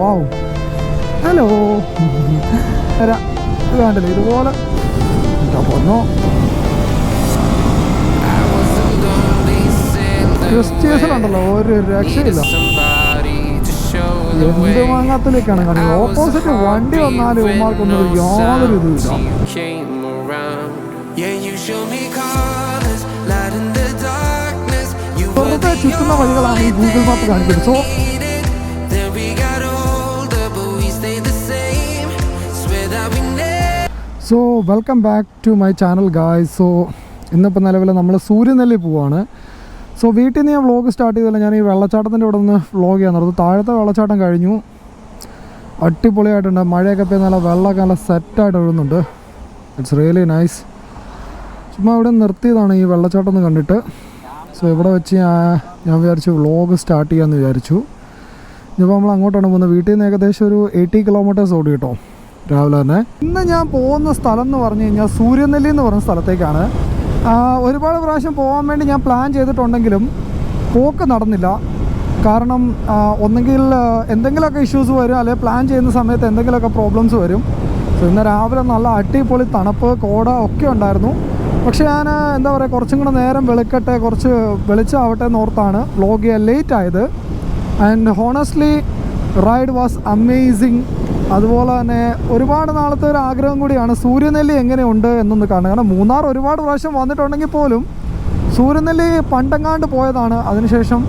വാവ് hello. വരാം ഇത് ഇതുപോലെ. ക്രിസ്ത്യൻസിലുണ്ടല്ലോ ഒരു രക്ഷയില്ല. എന്ത് മാങ്ങാത്തിലേക്കാണ് കാണുന്നത് ഓപ്പോസിറ്റ് വണ്ടി വന്നാലും ഉമ്മാർക്കൊന്നും യാതൊരു ഇതില്ല ചുറ്റുന്ന വഴികളാണ് ഈ ഗൂഗിൾ മാപ്പ് കാണിക്കുന്നത്. So so welcome back to my channel guys so ഇന്നിപ്പോൾ നിലവിൽ നമ്മൾ സൂര്യനെല്ലി പോവാണ്. സോ വീട്ടിൽ നിന്ന് ഞാൻ വ്ളോഗ് സ്റ്റാർട്ട് ചെയ്തില്ല ഞാൻ ഈ വെള്ളച്ചാട്ടത്തിന്റെ ഇവിടെ നിന്ന് വ്ളോഗ് ചെയ്യാൻ നടന്നു താഴത്തെ വെള്ളച്ചാട്ടം കഴിഞ്ഞു. അടിപൊളിയായിട്ടുണ്ട്. മഴയൊക്കെ പെയ്ത് നല്ല വെള്ളമൊക്കെ നല്ല സെറ്റായിട്ട് ഒഴുകുന്നുണ്ട്. ഇറ്റ്സ് റിയലി നൈസ് ചുമ്മാ ഇവിടെ നിർത്തിയതാണ് ഈ വെള്ളച്ചാട്ടം ഒന്ന് കണ്ടിട്ട്. സോ ഇവിടെ വെച്ച് ഞാൻ ഞാൻ വിചാരിച്ചു വ്ളോഗ് സ്റ്റാർട്ട് ചെയ്യാമെന്ന് വിചാരിച്ചു. ഇനിയിപ്പോൾ നമ്മൾ അങ്ങോട്ടാണ് പോകുന്നത്. വീട്ടിൽ നിന്ന് ഏകദേശം ഒരു എയ്റ്റി കിലോമീറ്റേഴ്സ് ഓടി കേട്ടോ. രാവിലെ തന്നെ ഇന്ന് ഞാൻ പോകുന്ന സ്ഥലം എന്ന് പറഞ്ഞു കഴിഞ്ഞാൽ സൂര്യനെല്ലി എന്ന് പറഞ്ഞ സ്ഥലത്തേക്കാണ്. ഒരുപാട് പ്രാവശ്യം പോകാൻ വേണ്ടി ഞാൻ പ്ലാൻ ചെയ്തിട്ടുണ്ടെങ്കിലും പോക്ക് നടന്നില്ല. കാരണം ഒന്നെങ്കിൽ എന്തെങ്കിലുമൊക്കെ ഇഷ്യൂസ് വരും അല്ലെങ്കിൽ പ്ലാൻ ചെയ്യുന്ന സമയത്ത് എന്തെങ്കിലുമൊക്കെ പ്രോബ്ലംസ് വരും. സോ ഇന്ന് രാവിലെ നല്ല അടിപൊളി തണുപ്പ് കോട ഒക്കെ ഉണ്ടായിരുന്നു. പക്ഷേ ഞാൻ എന്താ പറയുക കുറച്ചും കൂടെ നേരം വെളുക്കട്ടെ കുറച്ച് വെളിച്ചമാവട്ടെ എന്നോർത്താണ് ബ്ലോഗ് ചെയ്യാൻ ലേറ്റ് ആയത്. And honestly ride was amazing അതുപോലെ തന്നെ ഒരുപാട് നാളത്തെ ഒരു ആഗ്രഹം കൂടിയാണ് സൂര്യനെല്ലി എങ്ങനെയുണ്ട് എന്നൊന്ന് കാണുക കാരണം മൂന്നാർ ഒരുപാട് പ്രാവശ്യം വന്നിട്ടുണ്ടെങ്കിൽ പോലും സൂര്യനെല്ലി പണ്ടെങ്ങാണ്ട് പോയതാണ്. അതിനുശേഷം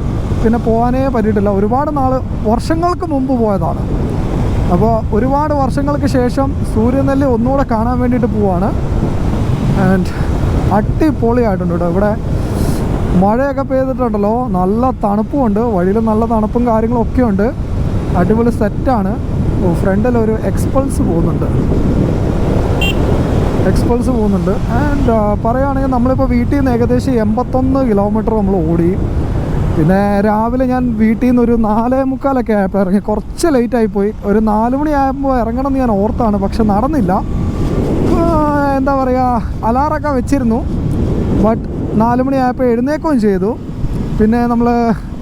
പിന്നെ പോകാനേ പറ്റിയിട്ടില്ല. ഒരുപാട് നാൾ വർഷങ്ങൾക്ക് മുമ്പ് പോയതാണ്. അപ്പോൾ ഒരുപാട് വർഷങ്ങൾക്ക് ശേഷം സൂര്യനെല്ലി ഒന്നുകൂടെ കാണാൻ വേണ്ടിയിട്ട് പോവാണ്. ആൻഡ് അടിപൊളിയായിട്ടുണ്ട് കേട്ടോ. ഇവിടെ മഴയൊക്കെ പെയ്തിട്ടുണ്ടല്ലോ. നല്ല തണുപ്പുമുണ്ട്. വഴിയിൽ നല്ല തണുപ്പും കാര്യങ്ങളും ഒക്കെ ഉണ്ട് അടിപൊളി സെറ്റാണ് ഫ്രണ്ടിൽ ഒരു എക്സ്പൾസ് പോകുന്നുണ്ട്. എക്സ്പൾസ് പോകുന്നുണ്ട്. ആൻഡ് പറയുകയാണെങ്കിൽ നമ്മളിപ്പോൾ വീട്ടിൽ നിന്ന് ഏകദേശം എൺപത്തൊന്ന് കിലോമീറ്റർ നമ്മൾ ഓടി. പിന്നെ രാവിലെ ഞാൻ വീട്ടിൽ നിന്ന് ഒരു നാലേ മുക്കാലൊക്കെ ആയപ്പോൾ ഇറങ്ങി. കുറച്ച് ലേറ്റ് പോയി. ഒരു നാല് മണി ആയപ്പോൾ ഇറങ്ങണം എന്ന് ഞാൻ ഓർത്താണ് പക്ഷെ നടന്നില്ല. എന്താ പറയുക അലാറൊക്കെ വെച്ചിരുന്നു. ബട്ട് നാല് മണി ആയപ്പോൾ എഴുന്നേക്കുകയും ചെയ്തു. പിന്നെ നമ്മൾ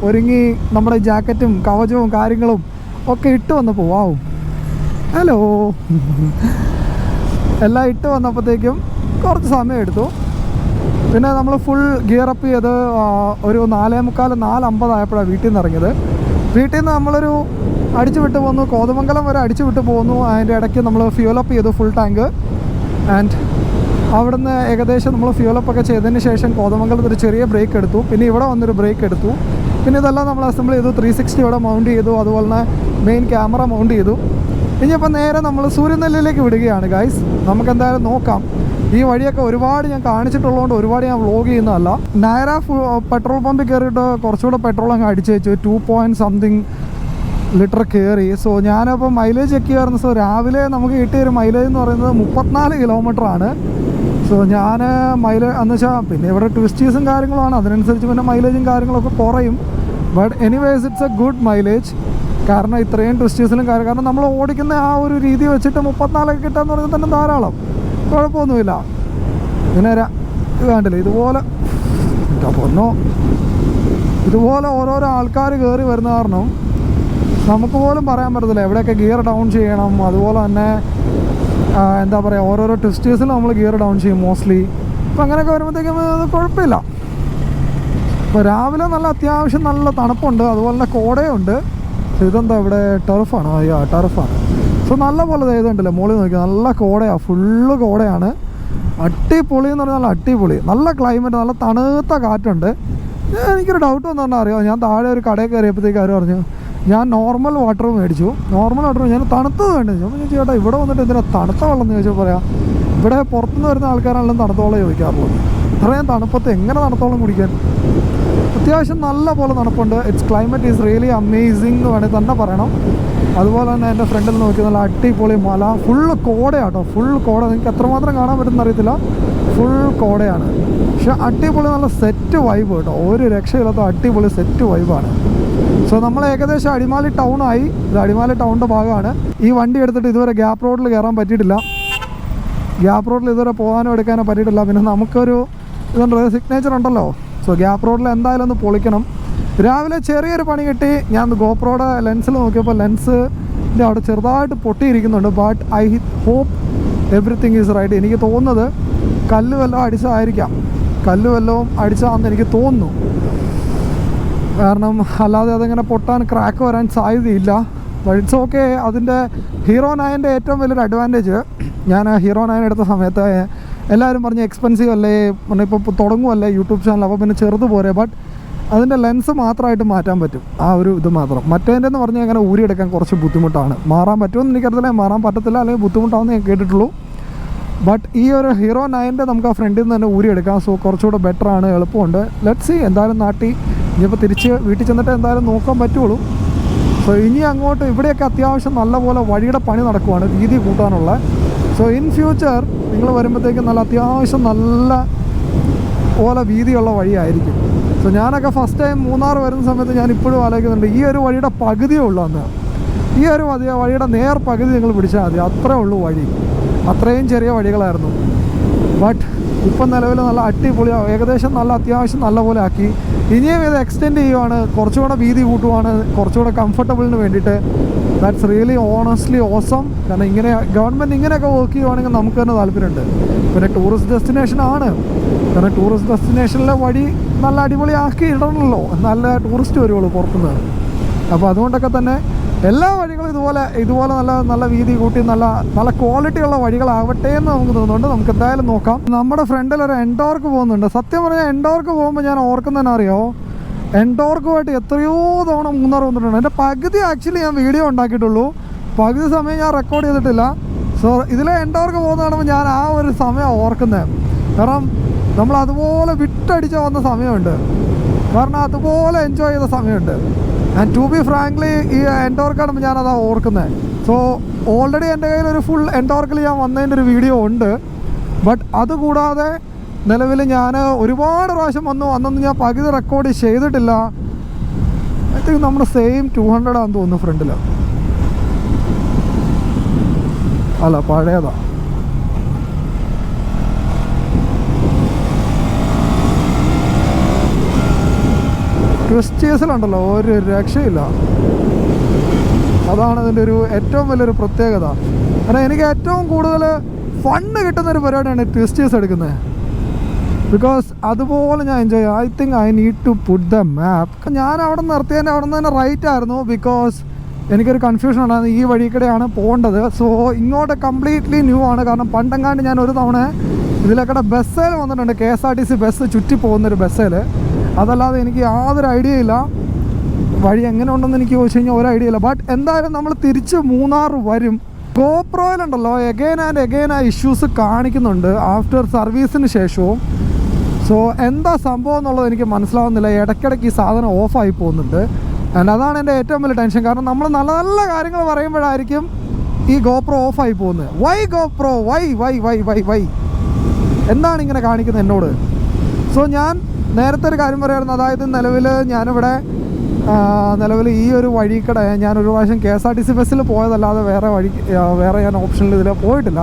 ഒരുങ്ങി നമ്മുടെ ജാക്കറ്റും കവചവും കാര്യങ്ങളും ഒക്കെ ഇട്ട് വന്നപ്പോൾ വാവ് ഹലോ. എല്ലാം ഇട്ട് വന്നപ്പോഴത്തേക്കും കുറച്ച് സമയം എടുത്തു. പിന്നെ നമ്മൾ ഫുൾ ഗിയർ അപ്പ് ചെയ്ത് ഒരു നാലേ മുക്കാൽ നാലമ്പതായപ്പോഴാണ് വീട്ടിൽ നിന്ന് ഇറങ്ങിയത്. വീട്ടിൽ നിന്ന് നമ്മളൊരു അടിച്ചു വിട്ട് പോന്നു. കോതമംഗലം വരെ അടിച്ചു വിട്ട് പോന്നു. അതിന്റെ ഇടയ്ക്ക് നമ്മൾ ഫ്യൂൽ അപ്പ് ചെയ്തു ഫുൾ ടാങ്ക് ആൻഡ് അവിടുന്ന് ഏകദേശം നമ്മൾ ഫ്യൂൽ അപ്പ് ഒക്കെ ചെയ്തതിന് ശേഷം കോതമംഗലത്ത് ഒരു ചെറിയ ബ്രേക്ക് എടുത്തു. പിന്നെ ഇവിടെ വന്നൊരു ബ്രേക്ക് എടുത്തു. പിന്നെ ഇതെല്ലാം നമ്മൾ അസംബിൾ ചെയ്തു. ത്രീ സിക്സ്റ്റി ഇവിടെ മൗണ്ട് ചെയ്തു. അതുപോലെ തന്നെ മെയിൻ ക്യാമറ മൗണ്ട് ചെയ്തു. ഇനിയിപ്പോൾ നേരെ നമ്മൾ സൂര്യനെല്ലിലേക്ക് വിടുകയാണ് ഗൈസ് നമുക്ക് എന്തായാലും നോക്കാം. ഈ വഴിയൊക്കെ ഒരുപാട് ഞാൻ കാണിച്ചിട്ടുള്ളതുകൊണ്ട് ഒരുപാട് ഞാൻ വ്ളോഗ് ചെയ്യുന്നതല്ല. നയറ പെട്രോൾ പമ്പിൽ കയറിയിട്ട് കുറച്ചുകൂടെ പെട്രോൾ അങ്ങ് അടിച്ചു വെച്ചു. ടു പോയിന്റ് സംതിങ് ലിറ്റർ കയറി. സോ ഞാനപ്പോൾ മൈലേജ് ചെക്ക് ചെയ്യാറുണ്ട് സോ രാവിലെ നമുക്ക് കിട്ടിയ ഒരു മൈലേജ് എന്ന് പറയുന്നത് മുപ്പത്തിനാല് കിലോമീറ്റർ ആണ്. സോ ഞാൻ മൈലേജ് എന്ന് വെച്ചാൽ പിന്നെ ഇവിടെ ട്വിസ്റ്റീസും കാര്യങ്ങളുമാണ് അതിനനുസരിച്ച് പിന്നെ മൈലേജും കാര്യങ്ങളൊക്കെ കുറയും. But anyways it's a good mileage കാരണം ഇത്രയും ട്വിസ്റ്റേഴ്സിലും കാര്യം കാരണം നമ്മൾ ഓടിക്കുന്ന ആ ഒരു രീതി വെച്ചിട്ട് മുപ്പത്തിനാലൊക്കെ കിട്ടാന്ന് പറയുന്നത് തന്നെ ധാരാളം. കുഴപ്പമൊന്നുമില്ല. ഇത് കണ്ടില്ലേ? ഇതുപോലെ പൊന്നോ? ഇതുപോലെ ഓരോരോ ആൾക്കാർ കയറി വരുന്ന കാരണം നമുക്ക് പോലും പറയാൻ പറ്റത്തില്ല. എവിടെയൊക്കെ ഗിയർ ഡൗൺ ചെയ്യണം. അതുപോലെ തന്നെ എന്താ പറയുക ഓരോരോ ട്വിസ്റ്റേഴ്സിൽ നമ്മൾ ഗിയർ ഡൗൺ ചെയ്യും മോസ്റ്റ്ലി അപ്പം അങ്ങനെയൊക്കെ വരുമ്പോഴത്തേക്കും കുഴപ്പമില്ല. ഇപ്പോൾ രാവിലെ നല്ല അത്യാവശ്യം നല്ല തണുപ്പുണ്ട് അതുപോലെ തന്നെ കോടയുണ്ട്. ഇതെന്താ ഇവിടെ ടർഫാണ് അയ്യോ ടർഫാണ് സോ നല്ല പോലെ ഇതുണ്ടല്ലോ മുകളിൽ നോക്കി നല്ല കോടയാണ് ഫുള്ള് കോടയാണ്. അടിപൊളി എന്ന് പറഞ്ഞാൽ അടിപൊളി. നല്ല ക്ലൈമറ്റ് നല്ല തണുത്ത കാറ്റുണ്ട്. എനിക്കൊരു ഡൗട്ട് വന്നു അറിയാം? ഞാൻ താഴെ ഒരു കടയിൽ കയറിയപ്പോഴത്തേക്ക് അവർ പറഞ്ഞു ഞാൻ നോർമൽ വാട്ടർ മേടിച്ചു. നോർമൽ വാട്ടർ ഞാൻ തണുത്തത് വേണ്ട ഞാൻ ചേട്ടാ ഇവിടെ വന്നിട്ട് എന്തിനാ തണുത്ത വെള്ളം? എന്ന് ചോദിച്ചാൽ പറയാം ഇവിടെ പുറത്തുനിന്ന് വരുന്ന ആൾക്കാരാണെങ്കിലും തണുത്തോളം ചോദിക്കാറുള്ളത്. ഇത്രയും തണുപ്പത്ത് എങ്ങനെ തണുത്തോളം കുടിക്കാൻ? അത്യാവശ്യം നല്ല പോലെ തണുപ്പുണ്ട് it's climate is really amazing എന്ന് വേണമെങ്കിൽ തന്നെ പറയണം. അതുപോലെ തന്നെ എന്റെ ഫ്രണ്ടിൽ നോക്കി നല്ല അടിപൊളി മല. ഫുള്ള് കോടയാട്ടോ. ഫുൾ കോട. നിങ്ങൾക്ക് എത്രമാത്രം കാണാൻ പറ്റുന്ന അറിയത്തില്ല ഫുൾ കോടയാണ്. പക്ഷെ അടിപൊളി നല്ല സെറ്റ് വൈബ് കേട്ടോ. ഒരു രക്ഷയില്ലാത്ത അടിപൊളി സെറ്റ് വൈബാണ് സോ നമ്മൾ ഏകദേശം അടിമാലി ടൗൺ ആയി. ഇത് അടിമാലി ടൗണിന്റെ ഭാഗമാണ്. ഈ വണ്ടി എടുത്തിട്ട് ഇതുവരെ ഗ്യാപ്പ് റോഡിൽ കയറാൻ പറ്റിയിട്ടില്ല. ഗ്യാപ്പ് റോഡിൽ ഇതുവരെ പോകാനോ എടുക്കാനോ പറ്റിയിട്ടില്ല. പിന്നെ നമുക്കൊരു ഇതുണ്ട് സിഗ്നേച്ചർ ഉണ്ടല്ലോ. സോ ഗ്യാപ്പ് റോഡിൽ എന്തായാലും ഒന്ന് പൊളിക്കണം. രാവിലെ ചെറിയൊരു പണി കിട്ടി. ഞാൻ ഗോപ്രോയുടെ ലെൻസിൽ നോക്കിയപ്പോൾ ലെൻസ് അവിടെ ചെറുതായിട്ട് പൊട്ടിയിരിക്കുന്നുണ്ട്. But I hope everything is right എനിക്ക് തോന്നുന്നത് കല്ല് വല്ലതും അടിച്ചതായിരിക്കാം കല്ല് വല്ലതും അടിച്ചതാണെന്ന് എനിക്ക് തോന്നുന്നു. കാരണം അല്ലാതെ അതിങ്ങനെ പൊട്ടാൻ ക്രാക്ക് വരാൻ സാധ്യതയില്ല. ബട്ട് ഇറ്റ്സ് ഓക്കെ അതിന്റെ ഹീറോ നയന്റെ ഏറ്റവും വലിയൊരു അഡ്വാന്റേജ് ഞാൻ ഹീറോ നയൻ എടുത്ത സമയത്ത് എല്ലാവരും പറഞ്ഞ് എക്സ്പെൻസീവ് അല്ലേ? ഇപ്പോൾ തുടങ്ങുമല്ലേ യൂട്യൂബ് ചാനൽ അപ്പോൾ പിന്നെ ചെറുത് പോരെ. ബട്ട് അതിന്റെ ലെൻസ് മാത്രമായിട്ട് മാറ്റാൻ പറ്റും. ആ ഒരു ഇത് മാത്രം. മറ്റേന്റെ എന്ന് പറഞ്ഞാൽ അങ്ങനെ ഊരിയെടുക്കാൻ കുറച്ച് ബുദ്ധിമുട്ടാണ്. മാറാൻ പറ്റുമെന്ന് എനിക്കറിയത്തില്ല. മാറാൻ പറ്റത്തില്ല അല്ലെങ്കിൽ ബുദ്ധിമുട്ടാണെന്ന് ഞാൻ കേട്ടിട്ടുള്ളൂ. ബട്ട് ഈ ഒരു ഹീറോ നയന്റെ നമുക്ക് ആ ഫ്രണ്ടിൽ നിന്ന് തന്നെ ഊരിയെടുക്കാം സോ കുറച്ചുകൂടെ ബെറ്റർ ആണ്. എളുപ്പമുണ്ട്. ലെറ്റ് സി എന്തായാലും നാട്ടി ഇനിയിപ്പോൾ തിരിച്ച് വീട്ടിൽ ചെന്നിട്ട് എന്തായാലും നോക്കാൻ പറ്റുള്ളൂ. സോ ഇനി അങ്ങോട്ട് ഇവിടെയൊക്കെ അത്യാവശ്യം നല്ലപോലെ വഴിയുടെ പണി നടക്കുവാണ്. വീതി കൂട്ടാനുള്ള. സോ ഇൻ ഫ്യൂച്ചർ നിങ്ങൾ വരുമ്പോഴത്തേക്കും നല്ല അത്യാവശ്യം നല്ല പോലെ വീതിയുള്ള വഴിയായിരിക്കും. സോ ഞാനൊക്കെ ഫസ്റ്റ് ടൈം മൂന്നാർ വരുന്ന സമയത്ത് ഞാൻ ഇപ്പോഴും ആലോചിക്കുന്നുണ്ട് ഈ ഒരു വഴിയുടെ പകുതിയേ ഉള്ളൂ അന്ന്. ഈ ഒരു വഴിയുടെ നേർ പകുതി നിങ്ങൾ പിടിച്ചാൽ മതി അത്രേ ഉള്ളൂ വഴി. അത്രയും ചെറിയ വഴികളായിരുന്നു. ബട്ട് ഇപ്പം നിലവിൽ നല്ല അടിപൊളി ഏകദേശം നല്ല അത്യാവശ്യം നല്ല പോലെ ആക്കി. ഇനിയും ഇത് എക്സ്റ്റെൻഡ് ചെയ്യുവാണ് കുറച്ചുകൂടെ വീതി കൂട്ടുവാണ് കുറച്ചുകൂടെ കംഫർട്ടബിളിന് വേണ്ടിയിട്ട്. ദാറ്റ്സ് റിയലി ഓണസ്റ്റ്ലി ഓസം കാരണം ഇങ്ങനെ ഗവൺമെന്റ് ഇങ്ങനെയൊക്കെ വർക്ക് ചെയ്യുവാണെങ്കിൽ നമുക്ക് തന്നെ താല്പര്യമുണ്ട്. പിന്നെ ടൂറിസ്റ്റ് ഡെസ്റ്റിനേഷൻ ആണ്. കാരണം ടൂറിസ്റ്റ് ഡെസ്റ്റിനേഷനിലെ വഴി നല്ല അടിപൊളിയാക്കി ഇടണമല്ലോ. നല്ല ടൂറിസ്റ്റ് വരുവുള്ളൂ പുറത്തുനിന്ന്. അപ്പോൾ അതുകൊണ്ടൊക്കെ തന്നെ എല്ലാ വഴികളും ഇതുപോലെ ഇതുപോലെ നല്ല നല്ല വീതി കൂട്ടി നല്ല നല്ല ക്വാളിറ്റി ഉള്ള വഴികളാവട്ടെ എന്ന് നമുക്ക് തോന്നുന്നുണ്ട്. നമുക്ക് എന്തായാലും നോക്കാം. നമ്മുടെ ഫ്രണ്ടിൽ ഒരു എൻഡോർക്ക് പോകുന്നുണ്ട്. സത്യം പറഞ്ഞാൽ എൻഡോർക്ക് പോകുമ്പോൾ ഞാൻ ഓർക്കുന്നതിന് എൻഡോർക്കുമായിട്ട് എത്രയോ തവണ മൂന്നാർ വന്നിട്ടുണ്ട്. എന്റെ പകുതി ആക്ച്വലി ഞാൻ വീഡിയോ ഉണ്ടാക്കിയിട്ടുള്ളൂ. പകുതി സമയം ഞാൻ റെക്കോർഡ് ചെയ്തിട്ടില്ല. സോ ഇതിലെ എൻഡോർക്ക് പോകുന്ന കാണുമ്പോൾ ഞാൻ ആ ഒരു സമയം ഓർക്കുന്നത് കാരണം നമ്മൾ അതുപോലെ വിട്ടടിച്ച് വന്ന സമയമുണ്ട്. കാരണം അതുപോലെ എൻജോയ് ചെയ്ത സമയമുണ്ട്. ആൻഡ് ടു ബി ഫ്രാങ്ക്ലി ഈ എൻഡോർക്ക് കാണുമ്പോൾ ഞാനതാ ഓർക്കുന്നത് സോ ഓൾറെഡി എന്റെ കയ്യിൽ ഒരു ഫുൾ എൻഡോർക്കിൽ ഞാൻ വന്നതിന്റെ ഒരു വീഡിയോ ഉണ്ട്. ബട്ട് അതുകൂടാതെ നിലവിൽ ഞാൻ ഒരുപാട് പ്രാവശ്യം വന്നു. അന്നൊന്നും ഞാൻ പകുതി റെക്കോർഡ് ചെയ്തിട്ടില്ല. ഐ തിങ്ക് നമ്മുടെ സെയിം ടു ഹൺഡ്രഡ് ആണെന്ന് തോന്നുന്നു ഫ്രണ്ടിൽ അല്ല പഴയതാ. ക്രിസ്റ്റ്യസിലുണ്ടല്ലോ ഒരു രക്ഷയില്ല. അതാണ് അതിന്റെ ഒരു ഏറ്റവും വലിയൊരു പ്രത്യേകത. കാരണം എനിക്ക് ഏറ്റവും കൂടുതൽ ഫണ്ട് കിട്ടുന്ന ഒരു പരിപാടിയാണ് ട്വിസ്റ്റേഴ്സ് എടുക്കുന്നത്. ബിക്കോസ് അതുപോലെ ഞാൻ എൻജോയ് ചെയ്യും. I think I need to put the map ഞാൻ അവിടെ നിന്ന് നിർത്തിയതിന്റെ അവിടെ നിന്ന് തന്നെ റൈറ്റ് ആയിരുന്നു ബിക്കോസ് എനിക്കൊരു കൺഫ്യൂഷൻ ഉണ്ടായിരുന്നു. ഈ വഴി കൂടെയാണ് പോകേണ്ടത്. സോ ഇങ്ങോട്ട് കംപ്ലീറ്റ്ലി ന്യൂ ആണ്. കാരണം പണ്ടെങ്ങാണ്ട് ഞാൻ ഒരു തവണ ഇതിലേക്കടെ ബസ്സിൽ വന്നിട്ടുണ്ട്. K S R T C bus ചുറ്റി പോകുന്നൊരു ബസ്സിൽ. അതല്ലാതെ എനിക്ക് യാതൊരു ഐഡിയ ഇല്ല. വഴി എങ്ങനെ ഉണ്ടെന്ന് എനിക്ക് ചോദിച്ചു കഴിഞ്ഞാൽ ഒരു ഐഡിയ ഇല്ല. ബട്ട് എന്തായാലും നമ്മൾ തിരിച്ച് മൂന്നാർ വരും. ഗോപ്രോയിലുണ്ടല്ലോ എഗെയിൻ ആൻഡ് എഗെയിൻ ആ ഇഷ്യൂസ് കാണിക്കുന്നുണ്ട്. ആഫ്റ്റർ സർവീസിന് ശേഷവും സോ എന്താ സംഭവം എന്നുള്ളത് എനിക്ക് മനസ്സിലാവുന്നില്ല. ഇടയ്ക്കിടയ്ക്ക് ഈ സാധനം ഓഫായി പോകുന്നുണ്ട്. ആൻഡ് അതാണ് എന്റെ ഏറ്റവും വലിയ ടെൻഷൻ. കാരണം നമ്മൾ നല്ല നല്ല കാര്യങ്ങൾ പറയുമ്പോഴായിരിക്കും ഈ ഗോപ്രോ ഓഫായി പോകുന്നത്. Why GoPro? Why why why why why എന്താണ് ഇങ്ങനെ കാണിക്കുന്നത് എന്നോട്? സോ ഞാൻ നേരത്തെ ഒരു കാര്യം പറയായിരുന്നു. അതായത് നിലവിൽ ഞാനിവിടെ നിലവിൽ ഈ ഒരു വഴിക്കടെ ഞാൻ ഒരു പ്രാവശ്യം K S R T C ബസ്സിൽ പോയതല്ലാതെ വേറെ വഴി വേറെ ഞാൻ ഓപ്ഷനിൽ ഇതിൽ പോയിട്ടില്ല.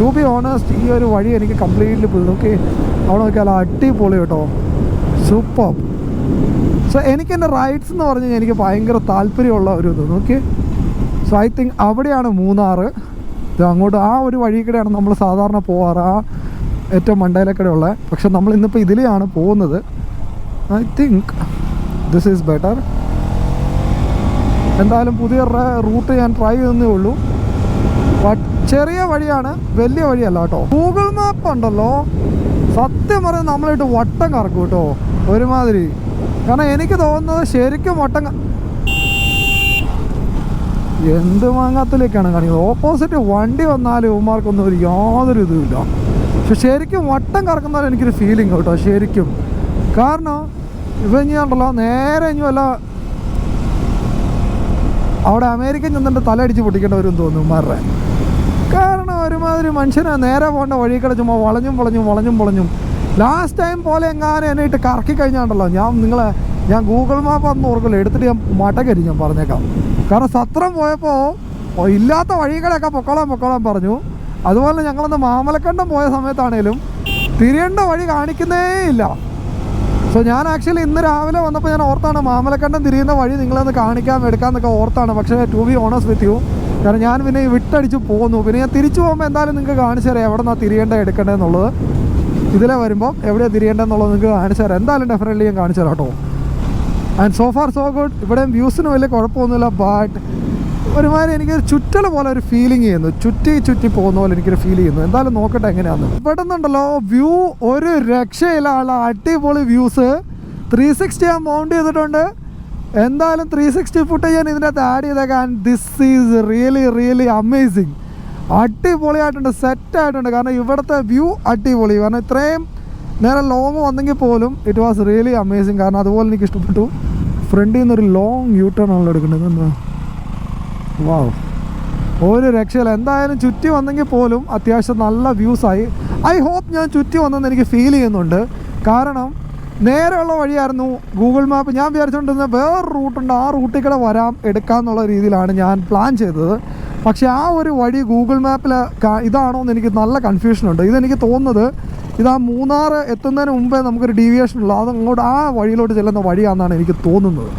ടു ബി ഓണസ്റ്റ് ഈ ഒരു വഴി എനിക്ക് കംപ്ലീറ്റ്ലി പോയി നോക്കി അവിടെ നോക്കിയാൽ അടിപൊളി കേട്ടോ. സൂപ്പർ സോ എനിക്ക് എന്റെ റൈഡ്സ് എന്ന് പറഞ്ഞു കഴിഞ്ഞാൽ എനിക്ക് ഭയങ്കര താല്പര്യമുള്ള ഒരു ഇത്. നോക്കി സോ ഐ തിങ്ക് അവിടെയാണ് മൂന്നാറ്. അങ്ങോട്ട് ആ ഒരു വഴി കൂടെയാണ് നമ്മൾ സാധാരണ പോവാറ്. ആ ഏറ്റവും മണ്ടയിലേക്കൂടെ ഉള്ളത് പക്ഷെ നമ്മൾ ഇന്നിപ്പോൾ ഇതിലെയാണ് പോകുന്നത്. I think this is better എന്തായാലും പുതിയ റൂട്ട് ഞാൻ ട്രൈ ചെയ്യുന്നേ ഉള്ളൂ. ബട്ട് ചെറിയ വഴിയാണ്. വലിയ വഴിയല്ല കേട്ടോ. ഗൂഗിൾ മാപ്പ് ഉണ്ടല്ലോ. സത്യം പറഞ്ഞാൽ നമ്മളിട്ട് വട്ടം കറക്കും കേട്ടോ. ഒരുമാതിരി. കാരണം എനിക്ക് തോന്നുന്നത് ശരിക്കും വട്ടം എന്ത് മാങ്ങാത്തിലേക്കാണ് കാണിക്കുന്നത് ഓപ്പോസിറ്റ് വണ്ടി വന്നാലും ഇവന്മാർക്കൊന്നും ഒരു യാതൊരു ഇതുമില്ല പക്ഷെ ശരിക്കും വട്ടം കറക്കുന്ന പോലെ എനിക്കൊരു ഫീലിംഗ് കേട്ടോ ശരിക്കും. കാരണം ഇവ ഇനിയുണ്ടല്ലോ നേരെ ഇനി വല്ല അവിടെ അമേരിക്കൻ ചെന്നിട്ട് തലയടിച്ച് പൊട്ടിക്കേണ്ടവരും തോന്നും കാരണം ഒരുമാതിരി മനുഷ്യനെ നേരെ പോകേണ്ട വഴി കൂടെ ചുമ്മാ വളഞ്ഞും വളഞ്ഞും വളഞ്ഞും വളഞ്ഞും. ലാസ്റ്റ് ടൈം പോലെ എങ്ങാനും എന്നെ ഇട്ട് കറക്കി കഴിഞ്ഞാണ്ടല്ലോ. ഞാൻ നിങ്ങളെ ഞാൻ ഗൂഗിൾ മാപ്പ് അന്ന് ഓർക്കില്ല എടുത്തിട്ട് ഞാൻ മടക്കരി ഞാൻ പറഞ്ഞേക്കാം. കാരണം സത്രം പോയപ്പോൾ ഇല്ലാത്ത വഴികളൊക്കെ പൊക്കോളാൻ പൊക്കോളാൻ പറഞ്ഞു. അതുപോലെ ഞങ്ങളന്ന് മാമലക്കണ്ടം പോയ സമയത്താണേലും തിരിയേണ്ട വഴി കാണിക്കുന്നേ ഇല്ല. സോ ഞാൻ ആക്ച്വലി ഇന്ന് രാവിലെ വന്നപ്പോൾ ഞാൻ ഓർത്താണ് മാമലക്കണ്ടം തിരിയുന്ന വഴി നിങ്ങളൊന്ന് കാണിക്കാൻ എടുക്കാമെന്നൊക്കെ ഓർത്താണ്. പക്ഷേ ടു ബി ഓണേഴ്സ് വിത്ത് യു കാരണം ഞാൻ പിന്നെ വിട്ടടിച്ച് പോന്നു. പിന്നെ ഞാൻ തിരിച്ചു പോകുമ്പോൾ എന്തായാലും നിങ്ങൾക്ക് കാണിച്ചു തരാം എവിടെ നിന്നാണ് തിരിയേണ്ടത് എടുക്കേണ്ടതെന്നുള്ളത്. ഇതിലെ വരുമ്പോൾ എവിടെയാണ് തിരിയേണ്ടതെന്നുള്ളത് നിങ്ങൾക്ക് കാണിച്ചു തരാം. എന്തായാലും ഡെഫിനറ്റ്ലി ഞാൻ കാണിച്ചു തരാം കേട്ടോ. And so far so good ഇവിടെയും വ്യൂസിന് വലിയ കുഴപ്പമൊന്നുമില്ല ബട്ട് ഒരുമാതിരി എനിക്ക് ചുറ്റൽ പോലെ ഒരു ഫീലിംഗ് ചെയ്യുന്നു. ചുറ്റി ചുറ്റി പോകുന്ന പോലെ എനിക്കൊരു ഫീൽ ചെയ്യുന്നു. എന്തായാലും നോക്കട്ടെ എങ്ങനെയാന്ന്. ഇവിടെ നിന്നുണ്ടല്ലോ വ്യൂ ഒരു രക്ഷയിലുള്ള അടിപൊളി വ്യൂസ്. ത്രീ സിക്സ്റ്റി ഞാൻ മൗണ്ട് ചെയ്തിട്ടുണ്ട്. എന്തായാലും ത്രീ സിക്സ്റ്റി ഫുട്ടേജ് ഞാൻ ഇതിന്റെ അകത്ത് ആഡ് ചെയ്തേക്കാം. And this is really really amazing അടിപൊളിയായിട്ടുണ്ട് സെറ്റായിട്ടുണ്ട് കാരണം ഇവിടുത്തെ വ്യൂ അടിപൊളി. കാരണം ഇത്രയും നേരെ ലോങ് വന്നെങ്കിൽ പോലും ഇറ്റ് വാസ് റിയലി അമേസിങ് കാരണം അതുപോലെ എനിക്ക് ഇഷ്ടപ്പെട്ടു. ഫ്രണ്ടിൽ നിന്നൊരു ലോങ് യൂ ടേൺ ആണല്ലോ എടുക്കേണ്ടത്. എന്താ? വാവ് ഒരു രക്ഷയില്ല. എന്തായാലും ചുറ്റി വന്നെങ്കിൽ പോലും അത്യാവശ്യം നല്ല വ്യൂസായി ഐ ഹോപ്പ് ഞാൻ ചുറ്റി വന്നെന്ന് എനിക്ക് ഫീൽ ചെയ്യുന്നുണ്ട്. കാരണം നേരെയുള്ള വഴിയായിരുന്നു ഗൂഗിൾ മാപ്പ് ഞാൻ വിചാരിച്ചുകൊണ്ടിരുന്ന വേറെ റൂട്ടുണ്ട് ആ റൂട്ടിൽ കൂടെ വരാം എടുക്കാമെന്നുള്ള രീതിയിലാണ് ഞാൻ പ്ലാൻ ചെയ്തത്. പക്ഷേ ആ ഒരു വഴി ഗൂഗിൾ മാപ്പിൽ ഇതാണോ എന്ന് എനിക്ക് നല്ല കൺഫ്യൂഷനുണ്ട് ഇതെനിക്ക് തോന്നുന്നത് ഇത് ആ മൂന്നാർ എത്തുന്നതിന് മുമ്പേ നമുക്കൊരു ഡീവിയേഷൻ ഉള്ളൂ. അത് അങ്ങോട്ട് ആ വഴിയിലോട്ട് ചെല്ലുന്ന വഴിയാണെന്നാണ് എനിക്ക് തോന്നുന്നത്.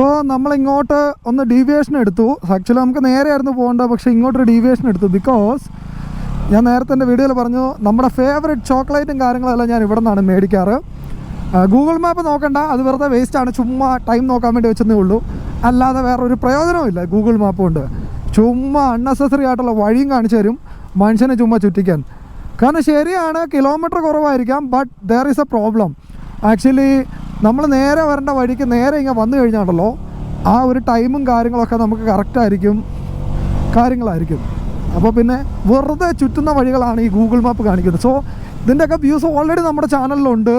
സോ നമ്മളിങ്ങോട്ട് ഒന്ന് ഡീവിയേഷൻ എടുത്തു. ആക്ച്വലി നമുക്ക് നേരെയായിരുന്നു പോകേണ്ടത് പക്ഷേ ഇങ്ങോട്ടൊരു ഡീവിയേഷൻ എടുത്തു. ബിക്കോസ് ഞാൻ നേരത്തെ എന്റെ വീഡിയോയിൽ പറഞ്ഞു നമ്മുടെ ഫേവറേറ്റ് ചോക്ലേറ്റും കാര്യങ്ങളെല്ലാം ഞാൻ ഇവിടെ നിന്നാണ് മേടിക്കാറ്. ഗൂഗിൾ മാപ്പ് നോക്കണ്ട അത് വെറുതെ വേസ്റ്റാണ് ചുമ്മാ ടൈം നോക്കാൻ വേണ്ടി വെച്ചതേ ഉള്ളൂ. അല്ലാതെ വേറെ ഒരു പ്രയോജനവുമില്ല ഗൂഗിൾ മാപ്പ് കൊണ്ട്. ചുമ്മാ അൺനെസസറി ആയിട്ടുള്ള വഴിയും കാണിച്ചു തരും മനുഷ്യനെ ചുമ്മാ ചുറ്റിക്കാൻ. കാരണം ശരിയാണ് കിലോമീറ്റർ കുറവായിരിക്കാം but there is a problem actually നമ്മൾ നേരെ വരേണ്ട വഴിക്ക് നേരെ ഇങ്ങനെ വന്നു കഴിഞ്ഞാണല്ലോ ആ ഒരു ടൈമും കാര്യങ്ങളൊക്കെ നമുക്ക് കറക്റ്റായിരിക്കും കാര്യങ്ങളായിരിക്കും. അപ്പോൾ പിന്നെ വെറുതെ ചുറ്റുന്ന വഴികളാണ് ഈ ഗൂഗിൾ മാപ്പ് കാണിക്കുന്നത്. സോ ഇതിന്റെയൊക്കെ വ്യൂസ് ഓൾറെഡി നമ്മുടെ ചാനലിലുണ്ട്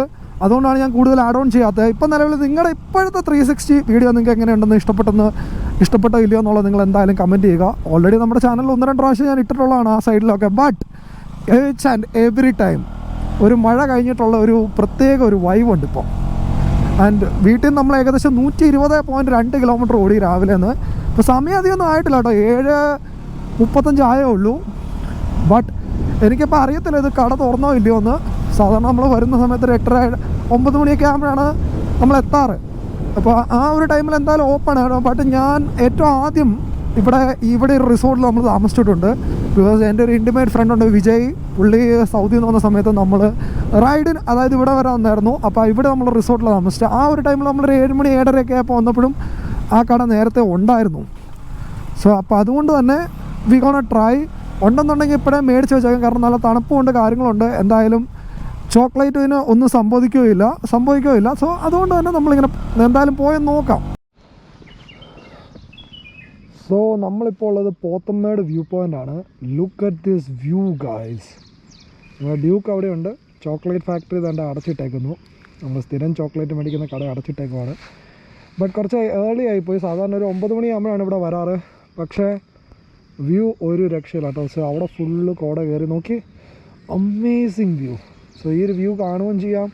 അതുകൊണ്ടാണ് ഞാൻ കൂടുതൽ ആഡ് ഓൺ ചെയ്യാത്തത്. ഇപ്പം നിലവിൽ നിങ്ങളുടെ ഇപ്പോഴത്തെ ത്രീ സിക്സ്റ്റി വീഡിയോ നിങ്ങൾക്ക് എങ്ങനെയുണ്ടെന്ന് ഇഷ്ടപ്പെട്ടെന്ന് ഇഷ്ടപ്പെട്ടോ ഇല്ലയോ എന്നുള്ളത് നിങ്ങൾ എന്തായാലും കമന്റ് ചെയ്യുക. ഓൾറെഡി നമ്മുടെ ചാനലിൽ ഒന്ന് രണ്ട് പ്രാവശ്യം ഞാൻ ഇട്ടിട്ടുള്ളതാണ് ആ സൈഡിലൊക്കെ but each and every time ഒരു മഴ കഴിഞ്ഞിട്ടുള്ള ഒരു പ്രത്യേക ഒരു വൈവ് ഉണ്ട് ഇപ്പോൾ ആൻഡ് വീട്ടിൽ നിന്ന് നമ്മൾ ഏകദേശം നൂറ്റി ഇരുപത് പോയിന്റ് രണ്ട് കിലോമീറ്റർ ഓടി രാവിലെ നിന്ന്. ഇപ്പോൾ സമയം അധികമൊന്നും ആയിട്ടില്ല കേട്ടോ. ഏഴ് മുപ്പത്തഞ്ച് ആയേ ഉള്ളൂ. ബട്ട് എനിക്കിപ്പോൾ അറിയത്തില്ല ഇത് കട തുറന്നോ ഇല്ലയോ എന്ന്. സാധാരണ നമ്മൾ വരുന്ന സമയത്ത് ഒരു എട്ടര ഒമ്പത് മണിയൊക്കെ ആകുമ്പോഴാണ് നമ്മൾ എത്താറ്. അപ്പോൾ ആ ഒരു ടൈമിൽ എന്തായാലും ഓപ്പൺ ആണ്. ബട്ട് ഞാൻ ഏറ്റവും ആദ്യം ഇവിടെ ഇവിടെ ഒരു റിസോർട്ടിൽ നമ്മൾ താമസിച്ചിട്ടുണ്ട്. ബിക്കോസ് എന്റെ ഒരു ഇന്റിമേറ്റ് ഫ്രണ്ട് ഉണ്ട് വിജയ്. പുള്ളി സൗദിയിൽ നിന്ന് വന്ന സമയത്ത് നമ്മൾ റൈഡിന് അതായത് ഇവിടെ വരെ വന്നായിരുന്നു. അപ്പോൾ ഇവിടെ നമ്മൾ റിസോർട്ടിൽ താമസിച്ചത്. ആ ഒരു ടൈമിൽ നമ്മളൊരു ഏഴ് മണി ഏഴരയൊക്കെ ആയപ്പോൾ വന്നപ്പോഴും ആ കട നേരത്തെ ഉണ്ടായിരുന്നു. സോ അപ്പോൾ അതുകൊണ്ട് തന്നെ വി ഗോണ ട്രൈ ഉണ്ടെന്നുണ്ടെങ്കിൽ ഇപ്പോഴേ മേടിച്ച് വെച്ചേക്കാം. കാരണം നല്ല തണുപ്പുണ്ട് കാര്യങ്ങളുണ്ട്. എന്തായാലും ചോക്ലേറ്റിന് ഒന്നും സംഭവിക്കുകയില്ല. സംഭവിക്കുകയില്ല. സോ അതുകൊണ്ട് തന്നെ നമ്മളിങ്ങനെ എന്തായാലും പോയെന്ന് നോക്കാം. സോ നമ്മളിപ്പോൾ ഉള്ളത് പോത്തമ്മേട് വ്യൂ പോയിന്റ് ആണ് look at this view guys duke അവിടെയുണ്ട്. ചോക്ലേറ്റ് ഫാക്ടറി തന്നെ അടച്ചിട്ടേക്കുന്നു. നമ്മൾ സ്ഥിരം ചോക്ലേറ്റ് മേടിക്കുന്ന കട അടച്ചിട്ടേക്കുവാണ്. ബട്ട് കുറച്ച് ഏർലി ആയിപ്പോയി. സാധാരണ ഒരു ഒമ്പത് മണിയാകുമ്പോഴാണ് ഇവിടെ വരാറ്. പക്ഷേ വ്യൂ ഒരു രക്ഷയില്ല കേട്ടോ. സോ അവിടെ ഫുള്ള് കോട കയറി നോക്കി. അമേസിങ് വ്യൂ സോ ഈ ഒരു വ്യൂ കാണുകയും ചെയ്യാം.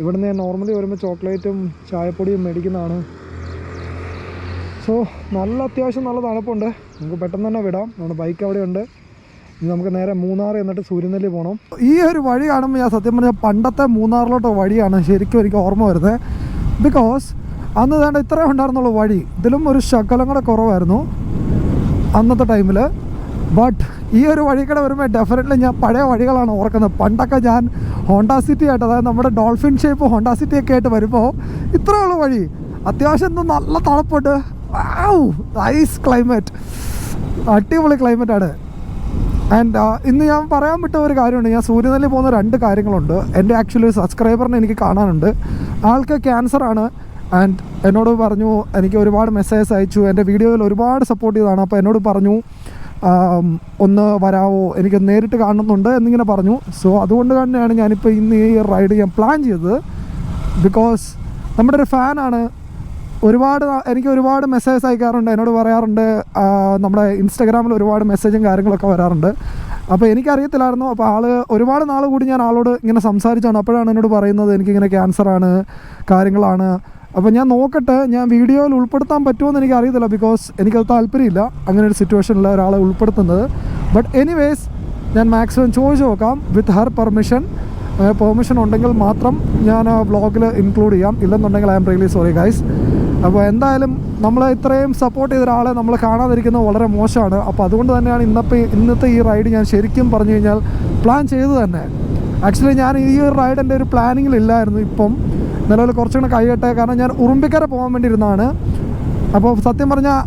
ഇവിടുന്ന് ഞാൻ നോർമലി വരുമ്പോൾ ചോക്ലേറ്റും ചായപ്പൊടിയും മേടിക്കുന്നതാണ്. സോ നല്ല അത്യാവശ്യം നല്ല തണുപ്പുണ്ട്. നമുക്ക് പെട്ടെന്ന് തന്നെ വിടാം. നമ്മുടെ ബൈക്ക് അവിടെ ഉണ്ട് ഇനി നമുക്ക് നേരെ മൂന്നാർ എന്നിട്ട് സൂര്യനെല്ലി പോകണം ഈ ഒരു വഴി കാണുമ്പോൾ ഞാൻ സത്യം പറഞ്ഞാൽ പണ്ടത്തെ മൂന്നാറിലോട്ട് വഴിയാണ് ശരിക്കും എനിക്ക് ഓർമ്മ വരുന്നത്. ബിക്കോസ് അന്ന് വേണ്ട ഇത്രയും ഉണ്ടായിരുന്നുള്ളൂ വഴി. ഇതിലും ഒരു ശകലം കൂടെ കുറവായിരുന്നു അന്നത്തെ ടൈമിൽ ബട്ട് ഈ ഒരു വഴി വഴിക്കടെ വരുമ്പോൾ ഡെഫിനറ്റ്ലി ഞാൻ പഴയ വഴികളാണ് ഓർക്കുന്നത്. പണ്ടൊക്കെ ഞാൻ ഹോണ്ട സിറ്റി ആയിട്ട് അതായത് നമ്മുടെ ഡോൾഫിൻ ഷേപ്പ് ഹോണ്ട സിറ്റി ഒക്കെ ആയിട്ട് വരുമ്പോൾ ഇത്രയുള്ള വഴി. അത്യാവശ്യം നല്ല തണുപ്പുണ്ട്. നൈസ് ക്ലൈമറ്റ് അടിപൊളി ക്ലൈമറ്റ് ആണ്. ആൻഡ് ഇന്ന് ഞാൻ പറയാൻ വിട്ട ഒരു കാര്യമുണ്ട്. ഞാൻ സൂര്യനെല്ലി പോകുന്ന രണ്ട് കാര്യങ്ങളുണ്ട്. എന്റെ ആക്ച്വലി ഒരു സബ്സ്ക്രൈബറിനെ എനിക്ക് കാണാനുണ്ട്. ആൾക്ക് ക്യാൻസർ ആണ്. ആൻഡ് എന്നോട് പറഞ്ഞു എനിക്ക് ഒരുപാട് മെസ്സേജസ് അയച്ചു. എന്റെ വീഡിയോയിൽ ഒരുപാട് സപ്പോർട്ട് ചെയ്തതാണ്. അപ്പോൾ എന്നോട് പറഞ്ഞു ഒന്ന് വരാവോ? എനിക്ക് നേരിട്ട് കാണുന്നുണ്ട് എന്നിങ്ങനെ പറഞ്ഞു. സോ അതുകൊണ്ട് തന്നെയാണ് ഞാനിപ്പോൾ ഇന്ന് ഈ റൈഡ് ഞാൻ പ്ലാൻ ചെയ്തത്. ബിക്കോസ് നമ്മുടെ ഒരു ഫാനാണ് ഒരുപാട് എനിക്ക് ഒരുപാട് മെസ്സേജസ് അയക്കാറുണ്ട്. എന്നോട് പറയാറുണ്ട്. നമ്മുടെ ഇൻസ്റ്റാഗ്രാമിൽ ഒരുപാട് മെസ്സേജും കാര്യങ്ങളൊക്കെ വരാറുണ്ട്. അപ്പോൾ എനിക്കറിയത്തില്ലായിരുന്നു. അപ്പോൾ ആൾ ഒരുപാട് നാൾ കൂടി ഞാൻ ആളോട് ഇങ്ങനെ സംസാരിച്ചാണ്. അപ്പോഴാണ് എന്നോട് പറയുന്നത് എനിക്കിങ്ങനെ ക്യാൻസറാണ് കാര്യങ്ങളാണ്. അപ്പോൾ ഞാൻ നോക്കട്ടെ ഞാൻ വീഡിയോയിൽ ഉൾപ്പെടുത്താൻ പറ്റുമോ എന്ന് എനിക്ക് അറിയത്തില്ല ബിക്കോസ് എനിക്കത് താല്പര്യമില്ല അങ്ങനെ ഒരു സിറ്റുവേഷനിൽ ഒരാളെ ഉൾപ്പെടുത്തുന്നത്. ബട്ട് എനിവേസ് ഞാൻ മാക്സിമം ചോദിച്ചു നോക്കാം. വിത്ത് ഹർ പെർമിഷൻ പെർമിഷൻ ഉണ്ടെങ്കിൽ മാത്രം ഞാൻ വ്ളോഗിൽ ഇൻക്ലൂഡ് ചെയ്യാം. ഇല്ലെന്നുണ്ടെങ്കിൽ I am really sorry guys അപ്പോൾ എന്തായാലും നമ്മൾ ഇത്രയും സപ്പോർട്ട് ചെയ്ത ഒരാളെ നമ്മൾ കാണാതിരിക്കുന്നത് വളരെ മോശമാണ്. അപ്പോൾ അതുകൊണ്ട് തന്നെയാണ് ഇന്നത്തെ ഇന്നത്തെ ഈ റൈഡ് ഞാൻ ശരിക്കും പറഞ്ഞു കഴിഞ്ഞാൽ പ്ലാൻ ചെയ്തു തന്നെ. ആക്ച്വലി ഞാൻ ഈ ഒരു റൈഡ് എന്റെ ഒരു പ്ലാനിങ്ങിലില്ലായിരുന്നു ഇപ്പം. നിലവിൽ കുറച്ചും കൂടെ കഴിയട്ടെ. കാരണം ഞാൻ ഉറുമ്പിക്കര പോകാൻ വേണ്ടി ഇരുന്നതാണ് അപ്പോൾ സത്യം പറഞ്ഞാൽ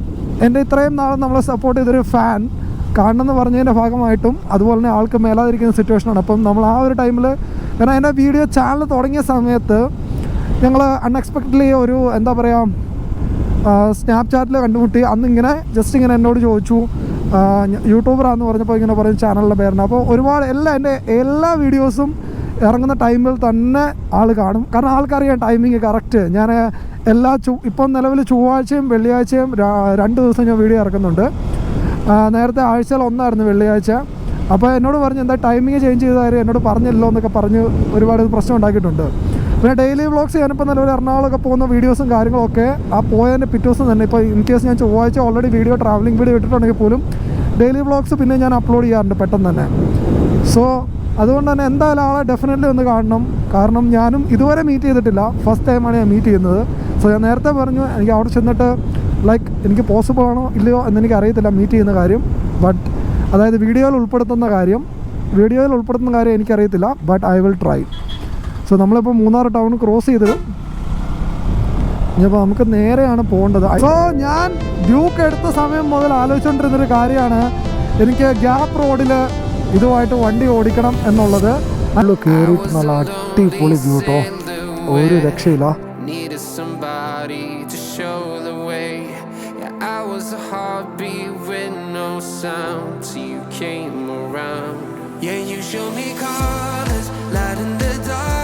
എന്റെ ഇത്രയും നാൾ നമ്മളെ സപ്പോർട്ട് ചെയ്തൊരു ഫാൻ കാണണമെന്ന് പറഞ്ഞതിന്റെ ഭാഗമായിട്ടും അതുപോലെ തന്നെ ആൾക്ക് മേലാതിരിക്കുന്ന സിറ്റുവേഷനാണ് അപ്പം നമ്മൾ ആ ഒരു ടൈമിൽ കാരണം എന്റെ വീഡിയോ ചാനൽ തുടങ്ങിയ സമയത്ത് ഞങ്ങൾ അൺഎക്സ്പെക്റ്റഡ്ലി ഒരു എന്താ പറയുക സ്നാപ്ചാറ്റിൽ കണ്ടുമുട്ടി. അന്ന് ഇങ്ങനെ ജസ്റ്റ് ഇങ്ങനെ എന്നോട് ചോദിച്ചു യൂട്യൂബറാന്ന് പറഞ്ഞപ്പോൾ ഇങ്ങനെ പറയും ചാനലിന്റെ പേരാണ് അപ്പോൾ ഒരുപാട് എല്ലാ എന്റെ എല്ലാ വീഡിയോസും ഇറങ്ങുന്ന ടൈമിൽ തന്നെ ആൾ കാണും. കാരണം ആൾക്കറിയാം ടൈമിങ് കറക്റ്റ് ഞാൻ എല്ലാ ചു ഇപ്പം നിലവിൽ ചൊവ്വാഴ്ചയും വെള്ളിയാഴ്ചയും രണ്ട് ദിവസം ഞാൻ വീഡിയോ ഇറക്കുന്നുണ്ട്. നേരത്തെ ആഴ്ചയിൽ ഒന്നായിരുന്നു വെള്ളിയാഴ്ച. അപ്പോൾ എന്നോട് പറഞ്ഞു എന്താ ടൈമിങ് ചേഞ്ച് ചെയ്താൽ എന്നോട് പറഞ്ഞല്ലോ എന്നൊക്കെ പറഞ്ഞ് ഒരുപാട് പ്രശ്നം ഉണ്ടാക്കിയിട്ടുണ്ട്. പിന്നെ ഡെയിലി വ്ളോഗ്സ് ഞാനിപ്പോൾ നിലവിൽ എറണാകുളമൊക്കെ പോകുന്ന വീഡിയോസും കാര്യങ്ങളൊക്കെ ആ പോയതിന്റെ പിറ്റേ ദിവസം തന്നെ ഇപ്പോൾ ഇൻ കേസ് ഞാൻ ചൊവ്വാഴ്ച ഓൾറെഡി വീഡിയോ ട്രാവലിംഗ് വീഡിയോ ഇട്ടിട്ടുണ്ടെങ്കിൽ പോലും ഡെയിലി വ്ളോഗ്സ് പിന്നെ ഞാൻ അപ്ലോഡ് ചെയ്യാറുണ്ട് പെട്ടെന്ന് തന്നെ. സോ അതുകൊണ്ട് തന്നെ എന്തായാലും ആളെ ഡെഫിനറ്റ്ലി ഒന്ന് കാണണം. കാരണം ഞാനും ഇതുവരെ മീറ്റ് ചെയ്തിട്ടില്ല. ഫസ്റ്റ് ടൈമാണ് ഞാൻ മീറ്റ് ചെയ്യുന്നത്. സോ ഞാൻ നേരത്തെ പറഞ്ഞു എനിക്ക് അവിടെ ചെന്നിട്ട് ലൈക്ക് എനിക്ക് പോസിബിൾ ആണോ ഇല്ലയോ എന്നെനിക്ക് അറിയത്തില്ല മീറ്റ് ചെയ്യുന്ന കാര്യം. ബട്ട് അതായത് വീഡിയോയിൽ ഉൾപ്പെടുത്തുന്ന കാര്യം വീഡിയോയിൽ ഉൾപ്പെടുത്തുന്ന കാര്യം എനിക്കറിയത്തില്ല. But I will try so നമ്മളിപ്പോൾ മൂന്നാർ ടൗൺ ക്രോസ് ചെയ്തു ഇനിയിപ്പോൾ നമുക്ക് നേരെയാണ് പോകേണ്ടത്. സോ ഞാൻ ഡ്യൂക്ക് എടുത്ത സമയം മുതൽ ആലോചിച്ചുകൊണ്ടിരുന്നൊരു കാര്യമാണ്. എനിക്ക് ഗ്യാപ്പ് റോഡിൽ ഇതുമായിട്ട് വണ്ടി ഓടിക്കണം എന്നുള്ളത്. നല്ല കയറിയിട്ട് നല്ല അടിപൊളി വ്യൂ കേട്ടോ ഒരു രക്ഷയില്ല. Show I was a heartbeat with no sound. Till you came around. Yeah, you showed me colors, light in the dark.